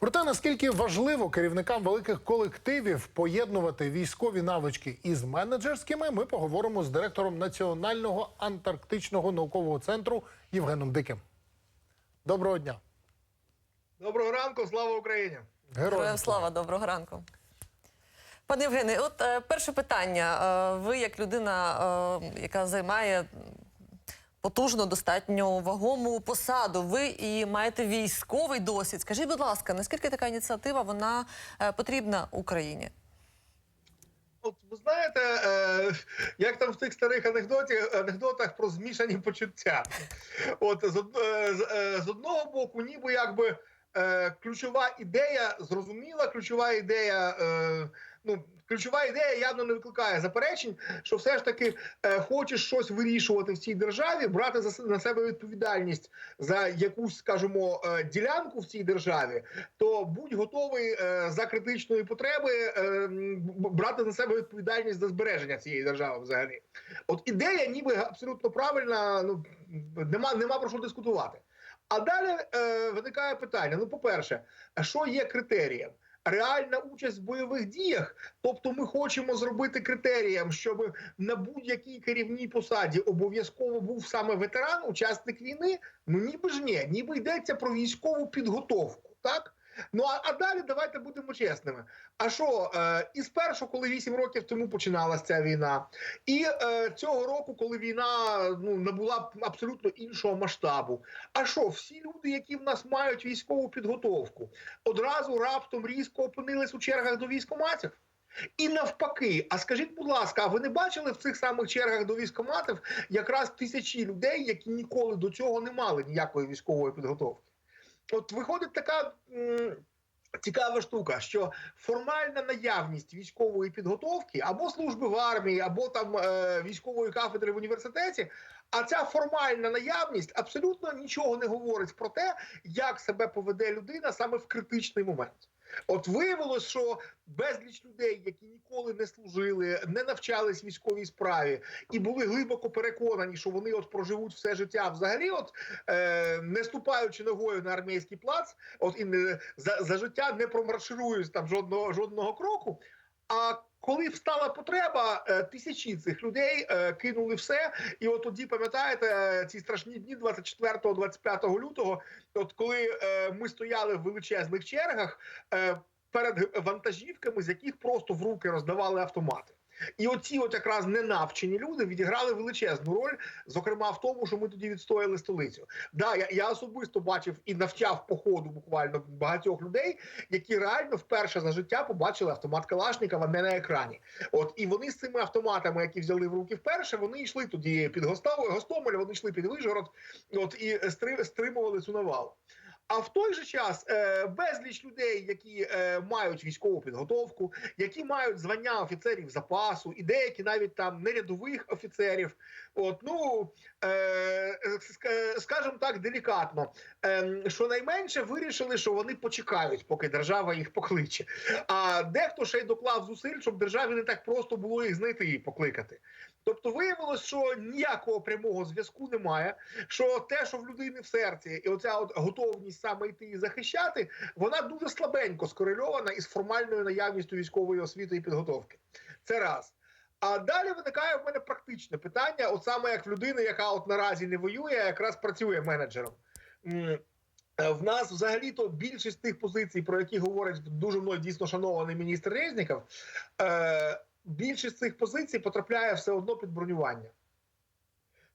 Про те, наскільки важливо керівникам великих колективів поєднувати військові навички із менеджерськими, ми поговоримо з директором Національного антарктичного наукового центру Євгеном Диким. Доброго дня. Доброго ранку, слава Україні! Героям Героям слава, доброго ранку. Пане Євгене, от е, перше питання. Е, ви, як людина, е, яка займає потужну, достатньо вагому посаду, ви і маєте військовий досвід. Скажіть, будь ласка, наскільки така ініціатива вона е, потрібна Україні? От ви знаєте, е, як там в тих старих анекдотах, анекдотах про змішані почуття. От з, е, з, е, з одного боку, ніби якби е, ключова ідея зрозуміла, ключова ідея. Е, ну, ключова ідея явно не викликає заперечень, що все ж таки е, хочеш щось вирішувати в цій державі, брати за на себе відповідальність за якусь, скажімо, е, ділянку в цій державі, то будь готовий е, за критичної потреби е, брати на себе відповідальність за збереження цієї держави. Взагалі, от ідея, ніби абсолютно правильна. Ну нема, нема про що дискутувати. А далі е, виникає питання: ну, по-перше, а що є критерієм? Реальна участь в бойових діях, тобто ми хочемо зробити критерієм, щоб на будь-якій керівній посаді обов'язково був саме ветеран, учасник війни. Ну ніби ж ні, ніби йдеться про військову підготовку, так? Ну а, а далі давайте будемо чесними. А що е, і спершу, коли 8 років тому починалася ця війна, і е, цього року, коли війна ну набула абсолютно іншого масштабу. А що, всі люди, які в нас мають військову підготовку, одразу раптом різко опинились у чергах до військоматів? І навпаки, а скажіть, будь ласка, а ви не бачили в цих самих чергах до військоматів якраз тисячі людей, які ніколи до цього не мали ніякої військової підготовки? От виходить така. Цікава штука, що формальна наявність військової підготовки або служби в армії, або там е, військової кафедри в університеті. А ця формальна наявність абсолютно нічого не говорить про те, як себе поведе людина саме в критичний момент. От виявилось, що безліч людей, які ніколи не служили, не навчались військовій справі і були глибоко переконані, що вони от проживуть все життя взагалі, от е, не ступаючи ногою на армійський плац, от і не, за, за життя не промарширують там жодного жодного кроку. А коли встала потреба, е, тисячі цих людей е, кинули все. І от тоді пам'ятаєте е, ці страшні дні 24-25 лютого, от коли ми стояли в величезних чергах перед вантажівками, з яких просто в руки роздавали автомати. І оці, от якраз ненавчені люди відіграли величезну роль, зокрема в тому, що ми тоді відстояли столицю. Да, я, я особисто бачив і навчав по ходу буквально багатьох людей, які реально вперше за життя побачили автомат Калашникова не на екрані. От і вони з цими автоматами, які взяли в руки вперше, вони йшли тоді під Гостомель, Гостомель, вони йшли під Вижгород, от і стримували цю навалу. А в той же час е, безліч людей, які е, мають військову підготовку, які мають звання офіцерів запасу, і деякі навіть там не рядових офіцерів. От ну е, скажімо так, делікатно, е, що найменше вирішили, що вони почекають, поки держава їх покличе. А дехто ще й доклав зусиль, щоб державі не так просто було їх знайти і покликати. Тобто виявилось, що ніякого прямого зв'язку немає. Що те, що в людини в серці, і оця от готовність саме йти і захищати, вона дуже слабенько скорельована із формальною наявністю військової освіти і підготовки. Це раз. А далі виникає в мене практичне питання: от саме як в людини, яка от наразі не воює, а якраз працює менеджером. Е, В нас взагалі-то більшість тих позицій, про які говорить дуже мною дійсно шанований міністр Резніков, е, більшість цих позицій потрапляє все одно під бронювання.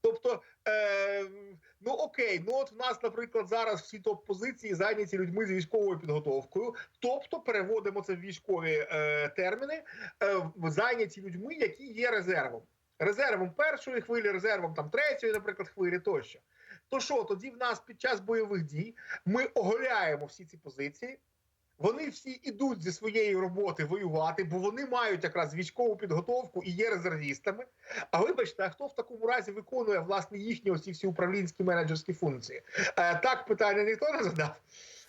Тобто, е, ну окей, ну от в нас, наприклад, зараз всі топ-позиції зайняті людьми з військовою підготовкою, тобто переводимо це в військові е, терміни, е, зайняті людьми, які є резервом. Резервом першої хвилі, резервом там третьої, наприклад, хвилі тощо. То що, тоді в нас під час бойових дій ми оголяємо всі ці позиції. Вони всі ідуть зі своєї роботи воювати, бо вони мають якраз військову підготовку і є резервістами. А вибачте, а хто в такому разі виконує власне їхні оці всі управлінські менеджерські функції? Е, так питання ніхто не задав.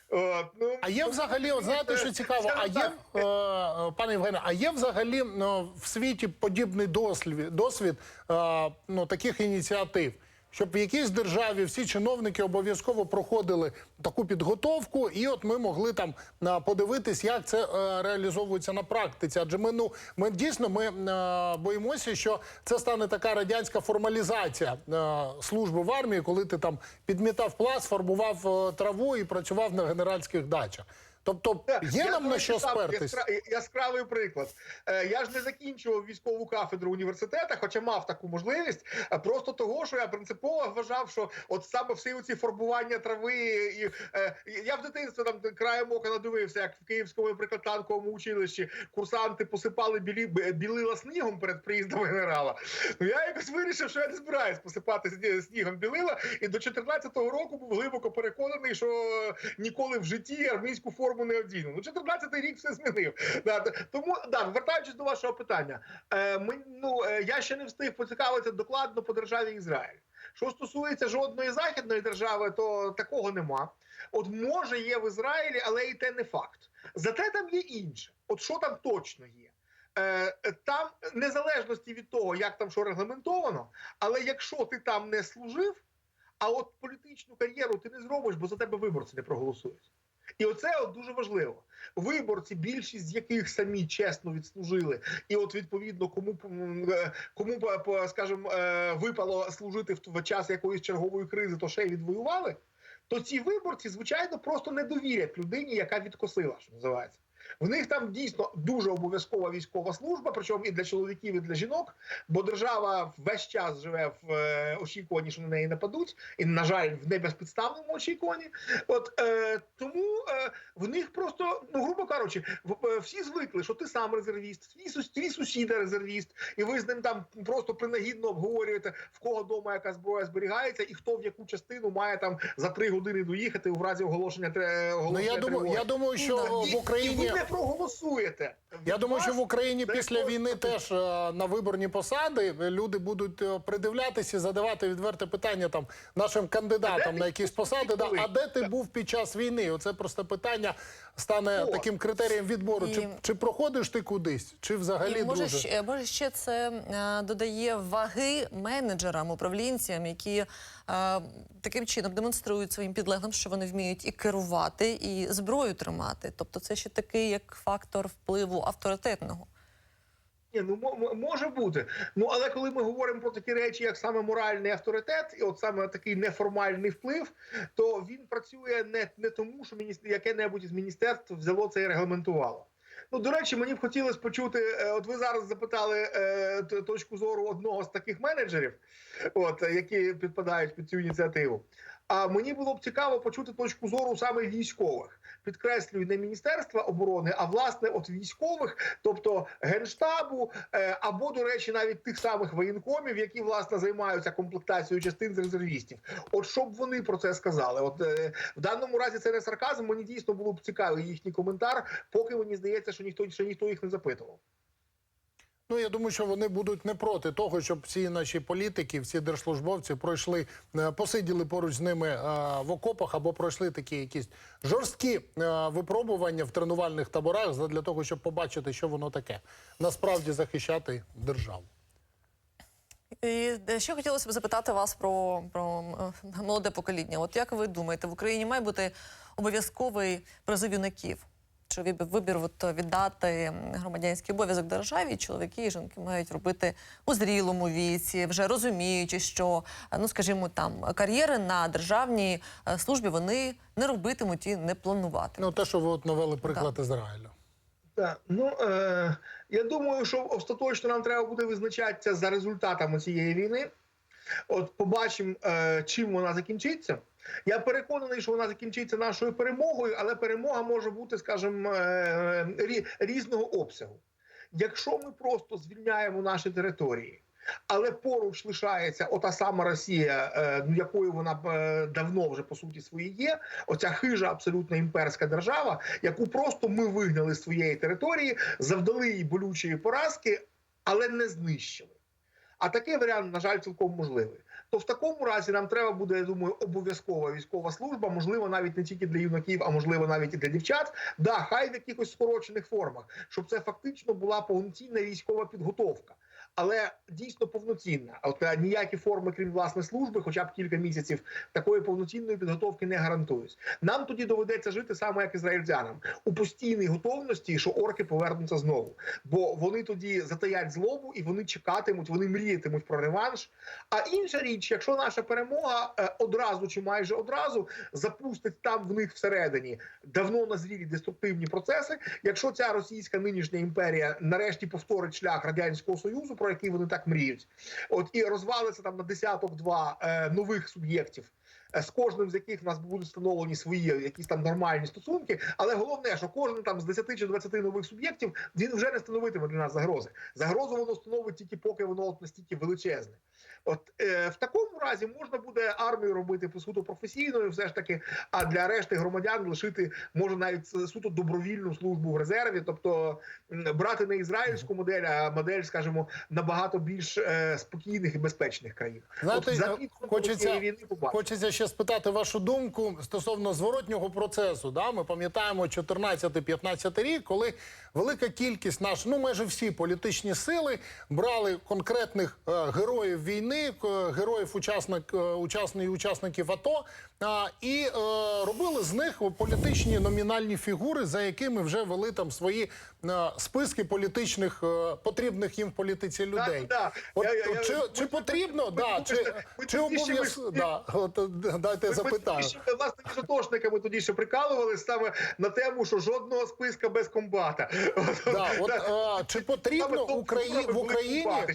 От, ну, А є взагалі, от знаєте, що цікаво, а є, е, е, пане Євгене, а є взагалі ну, в світі подібний досвід, досвід е, ну, таких ініціатив? Щоб в якійсь державі всі чиновники обов'язково проходили таку підготовку, і от ми могли там подивитись, як це е, реалізовується на практиці. Адже ми ну ми дійсно ми е, боїмося, що це стане така радянська формалізація е, служби в армії, коли ти там підмітав плац, фарбував траву і працював на генеральських дачах. Тобто є я, нам на що спертись. яскра- Яскравий приклад. Е, Я ж не закінчував військову кафедру університету, хоча мав таку можливість. Просто того, що я принципово вважав, що от саме всі ці фарбування трави і е, я в дитинстві там краєм ока надивився, як в Київському наприклад, танковому училищі курсанти посипали білі білила снігом перед приїздом генерала. Ну я якось вирішив, що я не збираюсь посипати снігом білила, і до 14-го року був глибоко переконаний, що ніколи в житті армійську форму не одіну. Ну, 14-й рік все змінив. Да, тому да, вертаючись до вашого питання, е, ми, ну, е, я ще не встиг поцікавитися докладно по державі Ізраїль. Що стосується жодної західної держави, то такого нема. От може є в Ізраїлі, але і те не факт. Зате там є інше. От що там точно є. Е, е, Там незалежності від того, як там що регламентовано, але якщо ти там не служив, а от політичну кар'єру ти не зробиш, бо за тебе виборці не проголосують. І оце от дуже важливо. Виборці, більшість з яких самі чесно відслужили, і от відповідно кому е, кому по, скажімо, е, випало служити в час якоїсь чергової кризи, то ще й відвоювали. То ці виборці, звичайно, просто не довірять людині, яка відкосила, що називається. В них там дійсно дуже обов'язкова військова служба, причому і для чоловіків, і для жінок, бо держава весь час живе в е, очікуванні, що на неї нападуть, і на жаль, в небезпідставному очікуванні. От е, тому е, в них просто, ну грубо кажучи, в- е, всі звикли, що ти сам резервіст, твій, сус- твій сусіда резервіст, і ви з ним там просто принагідно обговорюєте, в кого вдома яка зброя зберігається, і хто в яку частину має там за три години доїхати у разі оголошення тре- Ну я думаю, я думаю, що Да. в Україні і не проголосуєте. Я думаю, що в Україні після війни теж е, на виборні посади люди будуть е, придивлятися і задавати відверте питання там нашим кандидатам на якісь посади. Да, а де ти був під час війни? Оце просто питання стане О. таким критерієм відбору. І- Чи, чи проходиш ти кудись, чи взагалі І може, ще, може ще це е, додає ваги менеджерам, управлінцям, які е, таким чином демонструють своїм підлеглим, що вони вміють і керувати, і зброю тримати. Тобто, це ще такий як фактор впливу авторитетного. Ні, ну мо- мо- може бути. Ну але коли ми говоримо про такі речі, як саме моральний авторитет, і от саме такий неформальний вплив, то він працює не, не тому, що міністр яке-небудь із міністерств взяло це і регламентувало. Ну, до речі, мені б хотілося почути. е, От ви зараз запитали е, точку зору одного з таких менеджерів, от які підпадають під цю ініціативу. А мені було б цікаво почути точку зору саме військових. Підкреслюю, не міністерства оборони, а власне от військових, тобто генштабу, е, або, до речі, навіть тих самих воєнкомів, які власне займаються комплектацією частин з резервістів. От щоб вони про це сказали. От е, в даному разі це не сарказм. Мені дійсно було б цікавий їхній коментар, поки мені здається, що ніхто ще ніхто їх не запитував. Ну я думаю, що вони будуть не проти того, щоб всі наші політики, всі держслужбовці пройшли, е, посиділи поруч з ними е, в окопах або пройшли такі якісь жорсткі е, випробування в тренувальних таборах для того, щоб побачити, що воно таке насправді захищати державу. І ще хотілося б запитати вас про, про молоде покоління. От як ви думаєте, в Україні має бути обов'язковий призив юнаків? Чи вибір, от, віддати громадянський обов'язок державі, чоловіки і жінки мають робити у зрілому віці, вже розуміючи, що е, ну скажімо там кар'єри на державній е, службі вони не робитимуть і не плануватимуть. Ну те, що ви от навели приклад Ізраїлю. Так, ну е, я думаю, що остаточно нам треба буде визначатися за результатами цієї війни. От побачимо, е, чим вона закінчиться. Я переконаний, що вона закінчиться нашою перемогою, але перемога може бути, скажімо, е, різного обсягу. Якщо ми просто звільняємо наші території, але поруч лишається ота сама Росія, е, ну, якою вона давно вже по суті свої є, оця хижа абсолютно імперська держава, яку просто ми вигнали з своєї території, завдали їй болючої поразки, але не знищили. А такий варіант, на жаль, цілком можливий. То в такому разі нам треба буде, я думаю, обов'язкова військова служба, можливо, навіть не тільки для юнаків, а можливо навіть і для дівчат. Да, хай в якихось скорочених формах, щоб це фактично була повноцінна військова підготовка. Але дійсно повноцінна. От е, ніякі форми, крім власне служби, хоча б кілька місяців такої повноцінної підготовки не гарантують. Нам тоді доведеться жити саме як ізраїльтянам у постійній готовності, що орки повернуться знову, бо вони тоді затаять злобу і вони чекатимуть, вони мріятимуть про реванш. А інша річ, якщо наша перемога е, одразу чи майже одразу запустить там в них всередині давно назрілі деструктивні процеси. Якщо ця російська нинішня імперія нарешті повторить шлях радянського союзу, про який вони так мріють, от і розвалиться там на десяток два е, нових суб'єктів. Е, З кожним з яких в нас будуть встановлені свої якісь там нормальні стосунки, але головне, що кожен там з 10 чи 20 нових суб'єктів він вже не становитиме для нас загрози. Загрозу воно становить тільки поки воно от настільки величезне. От е, в такому разі можна буде армію робити по суто професійною, все ж таки, а для решти громадян лишити може навіть суто добровільну службу в резерві, тобто брати не ізраїльську модель, а модель, скажімо, набагато більш е, спокійних і безпечних країн. Знаєте, От за е, хочеться- цієї війни побачимо. Хочеться ще спитати вашу думку стосовно зворотнього процесу. Да? Ми пам'ятаємо 14-15 рік, коли велика кількість наш, ну майже всі політичні сили брали конкретних е, героїв війни, героїв учасник, е, учасників, учасників АТО а, і е, робили з них політичні номінальні фігури, за якими вже вели там свої е, списки політичних е, потрібних їм в політиці людей. да. От, Я- я- я- чи, чи потрібно, да, чи, чи ще обов'язково, да, от, е, дайте Ми- запитаю. Ми, власне, між тоді ще прикалували саме на тему, що жодного списка без комбата. Да, от, е, чи потрібно Украї... в Україні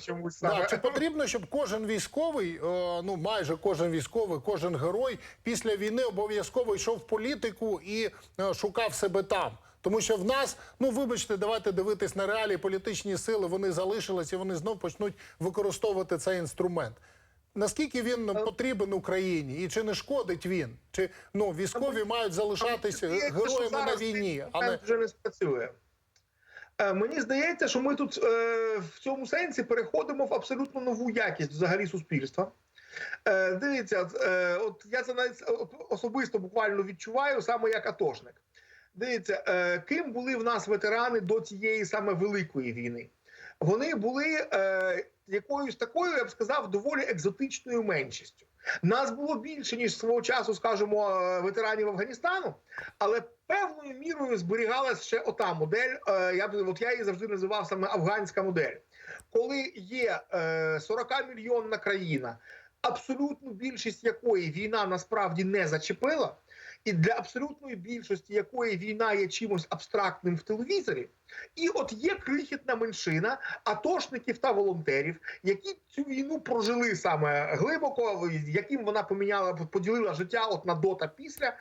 да, чи потрібно, щоб кожен військовий, е, ну майже кожен військовий, кожен герой після війни обов'язково йшов в політику і е, шукав себе там? Тому що в нас, ну вибачте, давайте дивитись на реалії політичні сили. Вони залишились і вони знов почнуть використовувати цей інструмент. Наскільки він потрібен Україні, і чи не шкодить він? Чи ну військові мають залишатись Мені здається, героями на війні, цей а не інструмент вже не спрацює. Е, Мені здається, що ми тут е, в цьому сенсі переходимо в абсолютно нову якість взагалі суспільства. Е, дивіться, от, е, от я це навіть особисто буквально відчуваю саме як атошник. Дивіться, е, ким були в нас ветерани до цієї саме великої війни? Вони були е, якоюсь такою, я б сказав, доволі екзотичною меншістю. Нас було більше ніж свого часу, скажімо, е, ветеранів Афганістану, але певною мірою зберігалась ще ота модель. Е, я б от я її завжди називав саме афганська модель, коли є е, 40-мільйонна країна, абсолютну більшість якої війна насправді не зачепила, і для абсолютної більшості якої війна є чимось абстрактним в телевізорі. І от є крихітна меншина атошників та волонтерів, які цю війну прожили саме глибоко, яким вона поміняла, поділила життя от на до та після.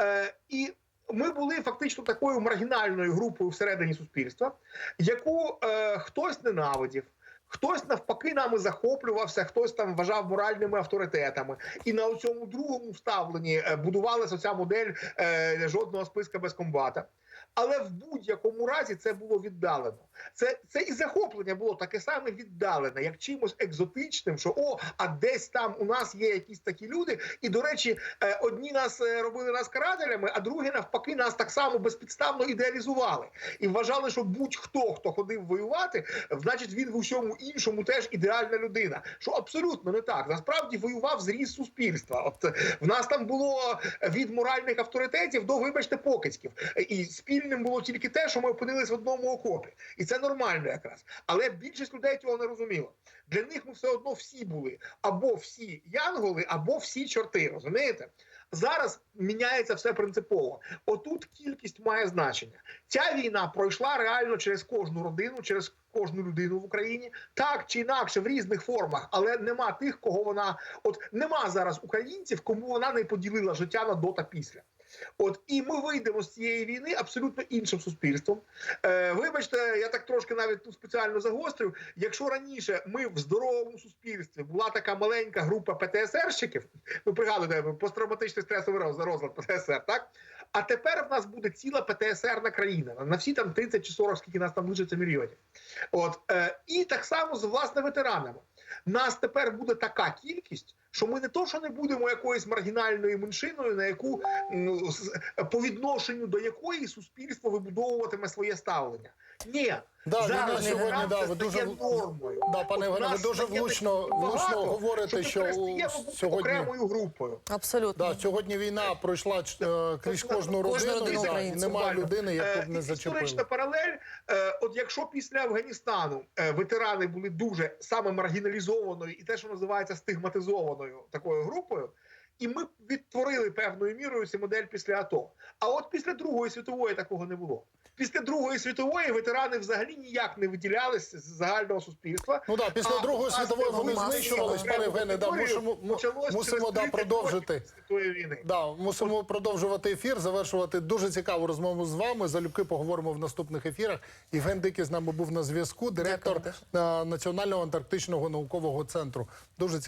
Е, і ми були фактично такою маргінальною групою всередині суспільства, яку е, хтось ненавидів. Хтось навпаки нами захоплювався, хтось там вважав моральними авторитетами, і на цьому другому ставленні е, будувалася ця модель е, жодного списка без комбата. Але в будь-якому разі це було віддалено. Це, це і захоплення було таке саме віддалене, як чимось екзотичним, що о, а десь там у нас є якісь такі люди. І до речі, е, одні нас робили нас карателями, а другі навпаки нас так само безпідставно ідеалізували і вважали, що будь-хто, хто ходив воювати, значить він в усьому іншому теж ідеальна людина. Що абсолютно не так. Насправді воював зріз суспільства. От в нас там було від моральних авторитетів до, вибачте, покидьків. І спільним було тільки те, що ми опинились в одному окопі, і це нормально якраз. Але більшість людей цього не розуміла. Для них ми все одно всі були або всі янголи, або всі чорти. Розумієте? Зараз міняється все принципово. Отут кількість має значення. Ця війна пройшла реально через кожну родину, через кожну людину в Україні, так чи інакше в різних формах, але нема тих, кого вона от нема зараз українців, кому вона не поділила життя на до та після. От і ми вийдемо з цієї війни абсолютно іншим суспільством. Е, вибачте, я так трошки навіть тут спеціально загострив. Якщо раніше ми в здоровому суспільстві була така маленька група ПТСРщиків, ви пригадуєте посттравматичний стресовий роз- розлад ПТСР, так? А тепер в нас буде ціла ПТСРна країна на всі там 30 чи 40, скільки нас там лишиться мільйонів. От е, і так само з власне ветеранами. нас тепер буде така кількість, що ми не то, що не будемо якоюсь маргінальною меншиною, на яку з- по відношенню до якої суспільство вибудовуватиме своє ставлення. Ні, Да, зараз сьогодні, да, ви дуже нормою. Да, пане Євгене, ви дуже влучно, багато, влучно говорите, що, бути сьогодні окремою групою. Абсолютно. Да, сьогодні війна пройшла е, крізь кожну Кожну родину, да, і немає людини, яку б Е, не і Історична зачепили. паралель. Е, от якщо після Афганістану е, ветерани були дуже саме маргіналізованою і те, що називається стигматизованою такою групою, і ми відтворили певною мірою цю модель після АТО. А от після Другої світової такого не було. Після Другої світової ветерани взагалі ніяк не виділялись з загального суспільства. Ну да, після А Другої світової вони масово знищувались, пане Євгене. Да, мусимо, мусимо да, продовжити. війни. Да, мусимо продовжувати ефір, завершувати дуже цікаву розмову з вами. Залюбки поговоримо в наступних ефірах. Євген Дикий з нами був на зв'язку, директор Дякую е, Національного антарктичного наукового центру. Дуже цікаво.